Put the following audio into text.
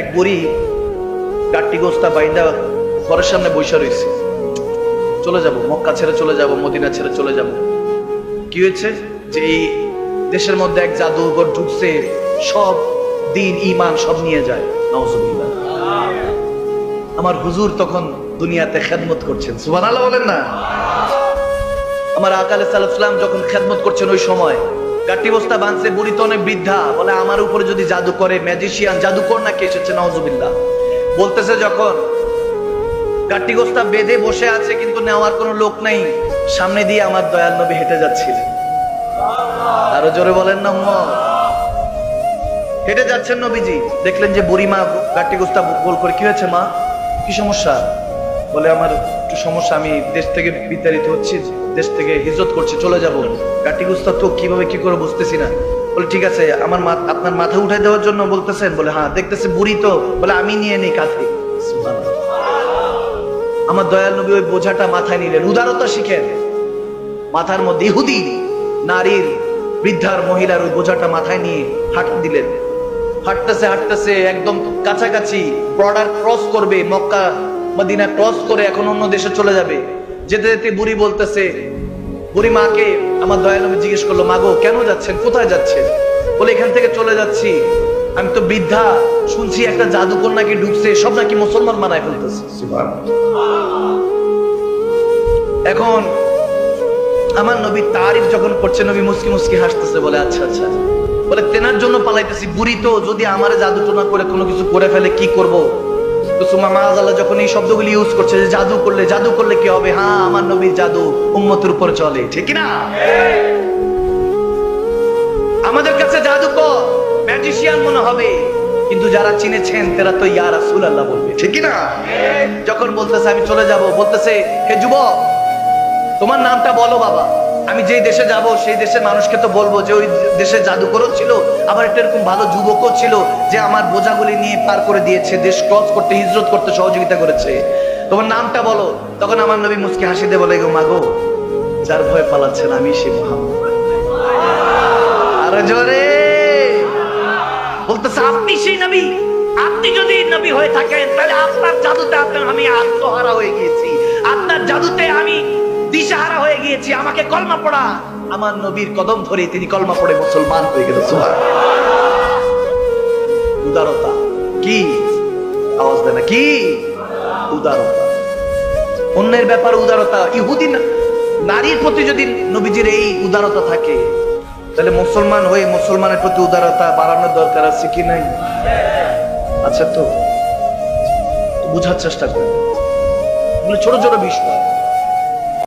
এক বুড়ি গাট্টি গোস্তা বাইন্দা ঘরের সামনে বৈশা রয়েছে চলে যাব, মক্কা ছেড়ে চলে যাব, মদিনা ছেড়ে চলে যাব। কি হয়েছে? যে এই দেশের মধ্যে এক জাদুঘর ঢুকছে, সব দিন ইমান সব নিয়ে যায়। নওয়াজুবিল্লাহ আমার হুজুর তখন দুনিয়াতে খেদমত করছেন। সুবহানাল্লাহ বলেন না? আমার আকালে সালাম যখন খেদমত করছেন ওই সময় গাটি বস্তা বাঁধছে বুড়ি তো অনেক বৃদ্ধা। বলে, আমার উপরে যদি জাদু করে ম্যাজিশিয়ান জাদুকর নাকি? এসেছে নওয়াজুবিল্লাহ বলতেছে যখন গাটিগোস্তা বেঁধে বসে আছে, কিন্তু নেওয়ার কোনো লোক নাই। সামনে দিয়ে আমার দয়াল নবী হেঁটে যাচ্ছিলেন। আরও জোরে বলেন না। হেঁটে যাচ্ছেন নবীজি। দেখলেন যে বুড়ি মা গাটি গোস্তা বল করে, কি হয়েছে মা? কি সমস্যা? বলে আমার একটু সমস্যা, আমি দেশ থেকে বিতাড়িত হচ্ছি, দেশ থেকে হিজরত করছি, চলে যাব। কাটি গোস্তা তো কীভাবে কি করে বুঝতেছি না। বলে, ঠিক আছে, আমার আপনার মাথা উঠাই দেওয়ার জন্য বলতেছেন। বলে হ্যাঁ দেখতেছে বুড়ি তো। বলে, আমি নিয়ে নিই কাঁধে। আমার দয়াল নবী ওই বোঝাটা মাথায় নিলেন। উদারতা শিখেন। মাথার মধ্যে ইহুদি, নারীর, বৃদ্ধার, মহিলার ওই বোঝাটা মাথায় নিয়ে হাঁট দিলেন। হাঁটতেছে হাঁটতেছে, একদম কাছাকাছি বর্ডার ক্রস করবে, মক্কা মদিনা ক্রস করে এখন অন্য দেশে চলে যাবে। যেতে যেতে বুড়ি বলতেছে, বুড়ি মাকে আমার দয়াল জিজ্ঞেস করল, মাগো, কেন যাচ্ছেন? কোথায় যাচ্ছেন? বলে, এখান থেকে চলে যাচ্ছি। আমি তো বৃদ্ধা, শুনছি একটা জাদুকর নাকি ঢুকছে, সব নাকি মুসলমান মানায় ফেলতেছে। এখন আমার নবী তারিফ যখন করছে, নবী মুসকি মুসকি হাসতেছে, বলে আচ্ছা আচ্ছা। বলে, তেনার জন্য পালাইতেছি। বুড়ি তো যদি আমার জাদু টোনা করে কোনো কিছু করে ফেলে, কি করব? যখন এই শব্দগুলি ইউজ করছে যে জাদু করলে জাদু করলে কি হবে? হ্যাঁ আমার নবীর জাদু উম্মতের উপর চলে, ঠিক না? আমাদের কাছে জাদুকর ম্যাজিশিয়ান মনে হবে। কিন্তু যারা চিনেছেন, তারা তো ইয়া রাসূল আল্লাহ বলবে, ঠিক না? যখন বলতেছে, আমি চলে যাব, বলতেছে, হে যুবক, তোমার নামটা বলো বাবা। আমি যেই দেশে যাব, সেই দেশের মানুষকে তো বলব যে ওই দেশে জাদুকরও ছিল, আবার একটা এরকম ভালো যুবকও ছিল যে আমার বোঝাগুলি নিয়ে পার করে দিয়েছে, দেশ ক্রস করতে, হিজরত করতে সহযোগিতা করেছে। তোমার নামটা বলো, তখন আমার নবী মুসকি হাসি দিয়ে বলে, গো মাগো যার ভয় পালাচ্ছেন আমি সে জোরে! বলতেছে, আপনি সেই নবী, আপনি যদি নবী হয়ে থাকেন, তাহলে আপনার জাদুতে আপনার আমি আত্মহারা হয়ে গিয়েছি। আপনার জাদুতে আমি দিশাহারা হয়ে গিয়েছি, আমাকে কলমা পড়া। আমার নবীর কদম ধরে তিনি কলমা পড়ে মুসলমান হয়ে গেল উদারতা। কি? আওয়াজ দেয় কি? উদারতা। অন্যের ব্যাপারে উদারতা। ইহুদি না- নারীর প্রতি যদি নবীজির এই উদারতা থাকে, তাহলে মুসলমান হয়ে মুসলমানের প্রতি উদারতা বাড়ানোর দরকার আছে কি নাই? আচ্ছা তো, বুঝার চেষ্টা করেন। ছোট ছোট বিষয়।